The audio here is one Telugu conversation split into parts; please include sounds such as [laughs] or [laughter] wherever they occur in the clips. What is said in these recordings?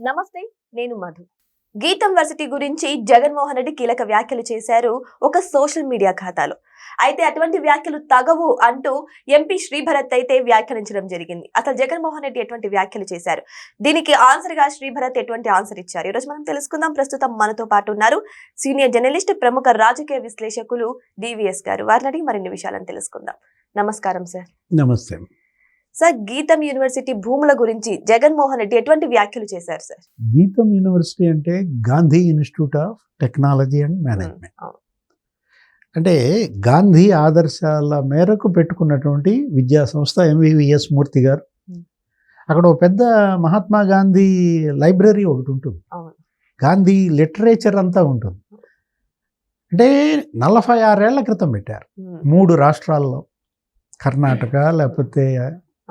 నమస్తే నేను మధు. గీతం వర్సిటీ గురించి జగన్మోహన్ రెడ్డి కీలక వ్యాఖ్యలు చేశారు ఒక సోషల్ మీడియా ఖాతాలో. అయితే అటువంటి వ్యాఖ్యలు తగవు అంటూ ఎంపీ శ్రీభరత్ అయితే వ్యాఖ్యానించడం జరిగింది. అసలు జగన్మోహన్ రెడ్డి ఎటువంటి వ్యాఖ్యలు చేశారు? దీనికి ఆన్సర్గా శ్రీభరత్ ఎటువంటి ఆన్సర్ ఇచ్చారు? ఈరోజు మనం తెలుసుకుందాం. ప్రస్తుతం మనతో పాటు ఉన్నారు సీనియర్ జర్నలిస్ట్ ప్రముఖ రాజకీయ విశ్లేషకులు డివిఎస్ గారు. వారిని అడిగి మరిన్ని విషయాలను తెలుసుకుందాం. నమస్కారం సార్. నమస్తే. సార్ గీతం యూనివర్సిటీ భూముల గురించి జగన్మోహన్ రెడ్డి ఎటువంటి వ్యాఖ్యలు చేశారు సార్? గీతం యూనివర్సిటీ అంటే Gandhi institute of technology and management. అంటే గాంధీ ఆదర్శాల మేరకు పెట్టుకున్నటువంటి విద్యా సంస్థ ఎంవివిఎస్ మూర్తి గారు. అక్కడ ఒక పెద్ద మహాత్మా గాంధీ లైబ్రరీ ఒకటి ఉంటుంది. గాంధీ లిటరేచర్ అంతా ఉంటుంది. అంటే నలభై ఆరేళ్ళ క్రితం పెట్టారు. మూడు రాష్ట్రాల్లో. కర్ణాటక లేకపోతే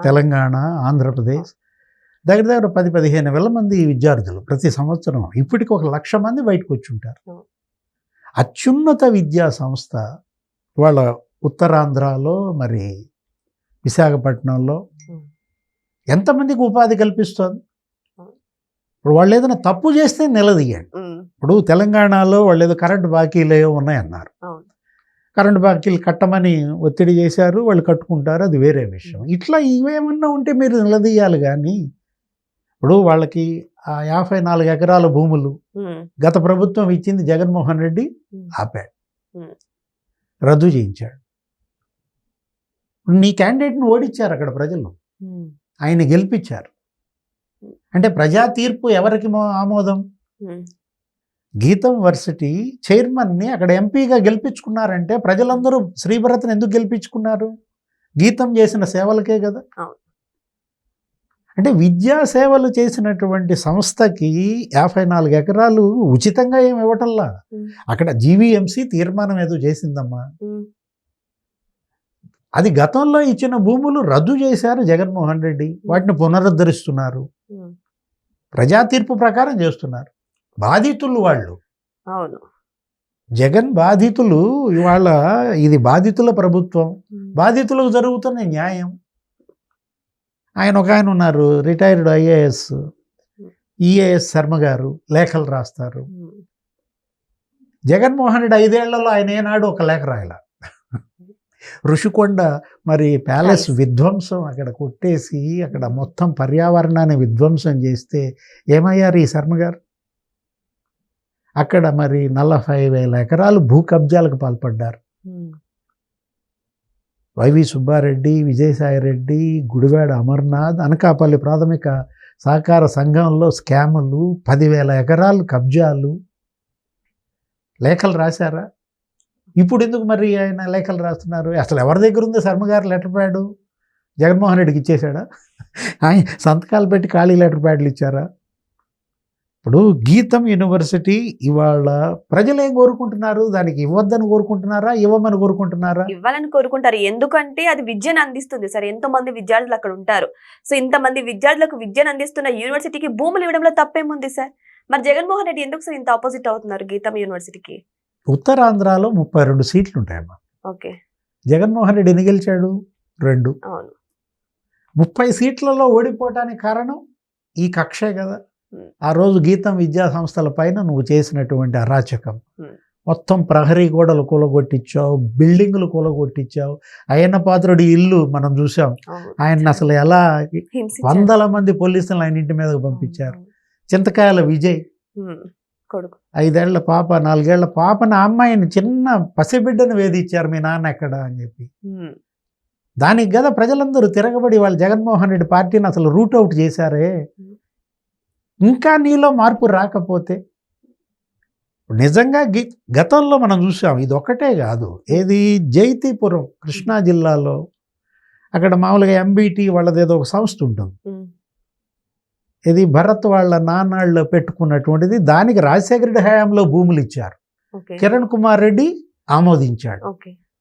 తెలంగాణ ఆంధ్రప్రదేశ్. దగ్గర దగ్గర పది పదిహేను వేల మంది విద్యార్థులు ప్రతి సంవత్సరం ఇప్పటికి ఒక లక్ష మంది బయటకు వచ్చి ఉంటారు. అత్యున్నత విద్యా సంస్థ వాళ్ళ ఉత్తరాంధ్రలో మరి విశాఖపట్నంలో ఎంతమందికి ఉపాధి కల్పిస్తుంది. ఇప్పుడు వాళ్ళు ఏదైనా తప్పు చేస్తే నిలదీయండి. ఇప్పుడు తెలంగాణలో వాళ్ళు ఏదో కరెంటు బాకీలు ఏవో ఉన్నాయన్నారు. కరెంటు బాకీలు కట్టమని ఒత్తిడి చేశారు వాళ్ళు కట్టుకుంటారు అది వేరే విషయం. ఇట్లా ఇవేమన్నా ఉంటే మీరు నిలదీయాలి కానీ ఇప్పుడు వాళ్ళకి ఆ యాభై నాలుగు ఎకరాల భూములు గత ప్రభుత్వం ఇచ్చింది జగన్మోహన్ రెడ్డి ఆపాడు. రద్దు చేయించాడు. నీ క్యాండిడేట్ని ఓడించారు అక్కడ ప్రజలు. ఆయన గెలిపించారు. అంటే ప్రజా తీర్పు ఎవరికి ఆమోదం? గీతం వర్సిటీ చైర్మన్ని అక్కడ ఎంపీగా గెలిపించుకున్నారంటే ప్రజలందరూ శ్రీభరత్ని ఎందుకు గెలిపించుకున్నారు? గీతం చేసిన సేవలకే కదా. అంటే విద్యా సేవలు చేసినటువంటి సంస్థకి యాభై నాలుగు ఎకరాలు ఉచితంగా ఏమి ఇవ్వటంలా? అక్కడ జీవీఎంసీ తీర్మానం ఏదో చేసిందమ్మా. అది గతంలో ఇచ్చిన భూములు రద్దు చేశారు జగన్మోహన్ రెడ్డి. వాటిని పునరుద్ధరిస్తున్నారు. ప్రజా తీర్పు ప్రకారం చేస్తున్నారు. బాధితులు వాళ్ళు. అవును. జగన్ బాధితులు ఇవాళ ఇది బాధితుల ప్రభుత్వం. బాధితులకు జరుగుతున్న న్యాయం. ఆయన ఒక ఆయన ఉన్నారు రిటైర్డ్ ఐఏఎస్ ఈఏఎస్ శర్మ గారు లేఖలు రాస్తారు. జగన్మోహన్ రెడ్డి ఐదేళ్ళలో ఆయన ఏనాడు ఒక లేఖ రాయల. ఋషికొండ మరి ప్యాలెస్. విధ్వంసం అక్కడ కొట్టేసి అక్కడ మొత్తం పర్యావరణాన్ని విధ్వంసం చేస్తే ఏమయ్యారు ఈ శర్మ గారు? అక్కడ మరి నలభై వేల ఎకరాలు భూ కబ్జాలకు పాల్పడ్డారు. వైవి సుబ్బారెడ్డి విజయసాయిరెడ్డి గుడివాడ అమర్నాథ్ అనకాపల్లి ప్రాథమిక సహకార సంఘంలో స్కాములు పదివేల ఎకరాలు కబ్జాలు. లేఖలు రాశారా? ఇప్పుడు ఎందుకు మరి ఆయన లేఖలు రాస్తున్నారు? అసలు ఎవరి దగ్గర ఉంది శర్మ గారు లెటర్ ప్యాడు? జగన్మోహన్ రెడ్డికి ఇచ్చేశాడా? ఆయన సంతకాలు పెట్టి ఖాళీ లెటర్ ప్యాడ్లు ఇచ్చారా? ఇప్పుడు గీతం యూనివర్సిటీ ఇవాళ ప్రజలు ఏం కోరుకుంటున్నారు? దానికి ఇవ్వద్దని కోరుకుంటున్నారా? ఇవ్వమని కోరుకుంటున్నారా? ఇవ్వాలని కోరుకుంటారు. ఎందుకంటే అది విద్యను అందిస్తుంది సార్. ఎంతో మంది విద్యార్థులు అక్కడ ఉంటారు. సో ఇంతమంది విద్యార్థులకు విద్యను అందిస్తున్న యూనివర్సిటీకి భూములు ఇవ్వడంలో తప్పేముంది సార్? మరి జగన్మోహన్ రెడ్డి ఎందుకు సార్ ఇంత ఆపోజిట్ అవుతున్నారు గీతం యూనివర్సిటీకి? ఉత్తరాంధ్రలో ముప్పై రెండు సీట్లు ఉంటాయమ్మా. ఓకే. జగన్మోహన్ రెడ్డి ఎన్ని గెలిచాడు? రెండు. అవును. ముప్పై సీట్లలో ఓడిపోవటానికి కారణం ఈ కక్షే కదా. ఆ రోజు గీతం విద్యా సంస్థల పైన నువ్వు చేసినటువంటి అరాచకం. మొత్తం ప్రహరీ గోడలు కూలగొట్టించావు బిల్డింగులు కూలగొట్టించావు అయ్యన్న పాత్రుడి ఇల్లు మనం చూసాం. ఆయన అసలు ఎలా. వందల మంది పోలీసులు ఆయన ఇంటి మీదకు పంపించారు. చింతకాయల విజయ్. కొడుకు. ఐదేళ్ళ పాప నాలుగేళ్ళ పాపని అమ్మాయిని చిన్న పసిబిడ్డను వేధించారు మీ నాన్న ఎక్కడ అని చెప్పి. దానికి కదా ప్రజలందరూ తిరగబడి వాళ్ళు జగన్మోహన్ రెడ్డి పార్టీని అసలు రూట్ అవుట్ చేశారే. ఇంకా నీలో మార్పు రాకపోతే నిజంగా గి గతంలో మనం చూసాం ఇది ఒక్కటే కాదు. ఏది జైతీపురం కృష్ణా జిల్లాలో అక్కడ మామూలుగా ఎంబీటీ వాళ్ళదేదో ఒక సంస్థ ఉంటుంది. ఇది భరత్ వాళ్ళ నాన్నాళ్ళు పెట్టుకున్నటువంటిది దానికి రాజశేఖర రెడ్డి హయాంలో భూములు ఇచ్చారు. కిరణ్ కుమార్ రెడ్డి ఆమోదించాడు.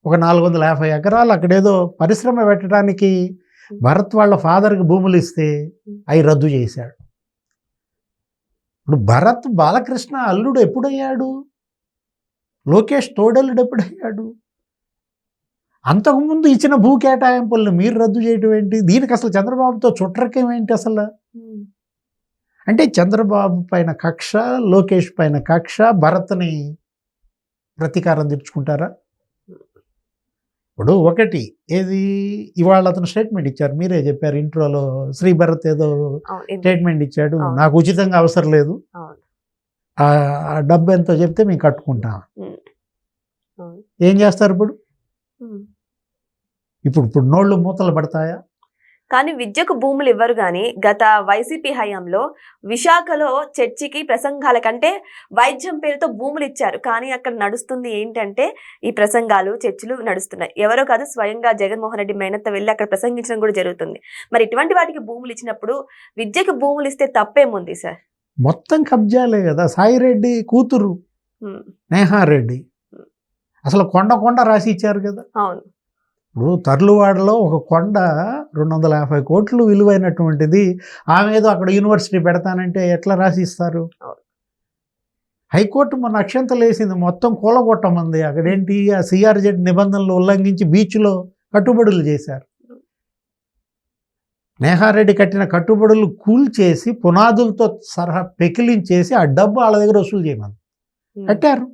ఒక నాలుగు వందల యాభై ఎకరాలు అక్కడేదో పరిశ్రమ పెట్టడానికి భరత్ వాళ్ళ ఫాదర్కి భూములు ఇస్తే అవి రద్దు చేశాడు. ఇప్పుడు భరత్ బాలకృష్ణ అల్లుడు ఎప్పుడయ్యాడు? లోకేష్ తోడల్లుడు ఎప్పుడయ్యాడు? అంతకుముందు ఇచ్చిన భూ కేటాయింపులను మీరు రద్దు చేయటం ఏంటి? దీనికి అసలు చంద్రబాబుతో చుట్టరకం ఏంటి అసలు? అంటే చంద్రబాబు పైన కక్ష లోకేష్ పైన కక్ష భరత్ని ప్రతీకారం తీర్చుకుంటారా? ఇప్పుడు ఒకటి ఏది? ఇవాళ అతను స్టేట్మెంట్ ఇచ్చారు. మీరే చెప్పారు ఇంట్రోలో శ్రీ భరత్ ఏదో స్టేట్మెంట్ ఇచ్చాడు. నాకు ఉచితంగా అవసరం లేదు. ఆ డబ్బు ఎంతో చెప్తే మేము కట్టుకుంటాం. ఏం చేస్తారు ఇప్పుడు. ఇప్పుడు ఇప్పుడు నోళ్ళు మూతలు పడతాయా? కానీ విద్యకు భూములు ఇవ్వరు కానీ గత వైసీపీ హయాంలో విశాఖలో చర్చికి ప్రసంగాల కంటే వైద్యం పేరుతో భూములు ఇచ్చారు. కానీ అక్కడ నడుస్తుంది ఏంటంటే ఈ ప్రసంగాలు చర్చిలు నడుస్తున్నాయి. ఎవరో కాదు స్వయంగా జగన్మోహన్ రెడ్డి మేనత్త వెళ్ళి అక్కడ ప్రసంగించడం కూడా జరుగుతుంది. మరి ఇటువంటి వాటికి భూములు ఇచ్చినప్పుడు విద్యకు భూములు ఇస్తే తప్పేముంది సార్? మొత్తం కబ్జాలే కదా. సాయిరెడ్డి కూతురు. నేహారెడ్డి. అసలు కొండ కొండ రాసి ఇచ్చారు కదా. అవును. ఇప్పుడు తర్లువాడలో ఒక కొండ రెండు వందల యాభై కోట్లు విలువైనటువంటిది ఆమె ఏదో అక్కడ యూనివర్సిటీ పెడతానంటే ఎట్లా రాసి ఇస్తారు అవును. హైకోర్టు మొన్న అక్షంతలు వేసింది మొత్తం కూలగొట్టమంది. అక్కడేంటి? ఆ సిఆర్జెడ్ నిబంధనలు ఉల్లంఘించి బీచ్లో కట్టుబడులు చేశారు. నేహారెడ్డి కట్టిన కట్టుబడులు కూల్చేసి పునాదులతో సరహా పెకిలించేసి ఆ డబ్బు వాళ్ళ దగ్గర వసూలు చేయమని. కట్టారు.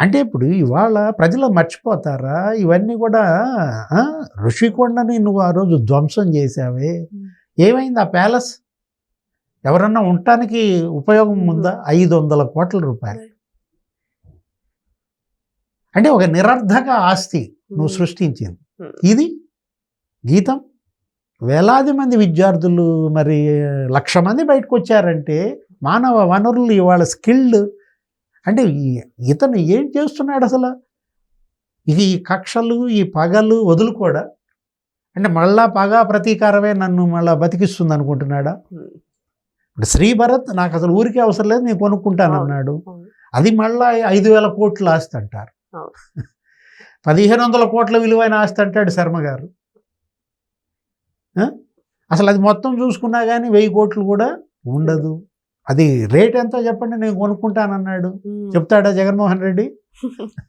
అంటే ఇప్పుడు ఇవాళ ప్రజలు మర్చిపోతారా? ఇవన్నీ కూడా ఋషికొండని నువ్వు ఆ రోజు ధ్వంసం చేసావే. ఏమైంది ఆ ప్యాలెస్? ఎవరన్నా ఉండటానికి ఉపయోగం ఉందా? ఐదు వందల కోట్ల రూపాయలు. అంటే ఒక నిరర్ధక ఆస్తి నువ్వు. సృష్టించింది. ఇది గీతం? వేలాది మంది విద్యార్థులు మరి లక్ష మంది బయటకు వచ్చారంటే మానవ వనరులు ఇవాళ స్కిల్డ్ అంటే ఇతను ఏం చేస్తున్నాడు అసలు ఇది ఈ కక్షలు ఈ పగలు వదులుకోడా అంటే మళ్ళా పగ ప్రతీకారమే నన్ను మళ్ళా బతికిస్తుంది అనుకుంటున్నాడా. ఇప్పుడు శ్రీభరత్ నాకు అసలు ఊరికే అవసరం లేదు నేను కొనుక్కుంటాను అన్నాడు. అది మళ్ళా ఐదు వేల కోట్ల ఆస్తి అంటారు. [laughs] పదిహేను వందల కోట్ల విలువైన ఆస్తి అంటాడు శర్మ గారు? అసలు అది మొత్తం చూసుకున్నా కానీ వెయ్యి కోట్లు కూడా ఉండదు అది రేట్ ఎంతో చెప్పండి నేను కొనుక్కుంటానన్నాడు. ఉమ్. చెప్తాడా జగన్మోహన్ రెడ్డి? [laughs]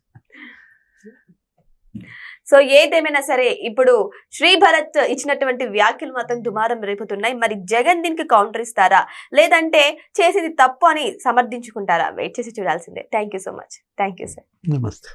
సో ఏదేమైనా సరే ఇప్పుడు శ్రీ భరత్ ఇచ్చినటువంటి వ్యాఖ్యలు మాత్రం దుమారం రేపుతున్నాయి. మరి జగన్ దీనికి కౌంటర్ ఇస్తారా? లేదంటే చేసేది తప్పు అని సమర్థించుకుంటారా? వెయిట్ చేసి చూడాల్సిందే. Thank you so much thank you sir నమస్తే.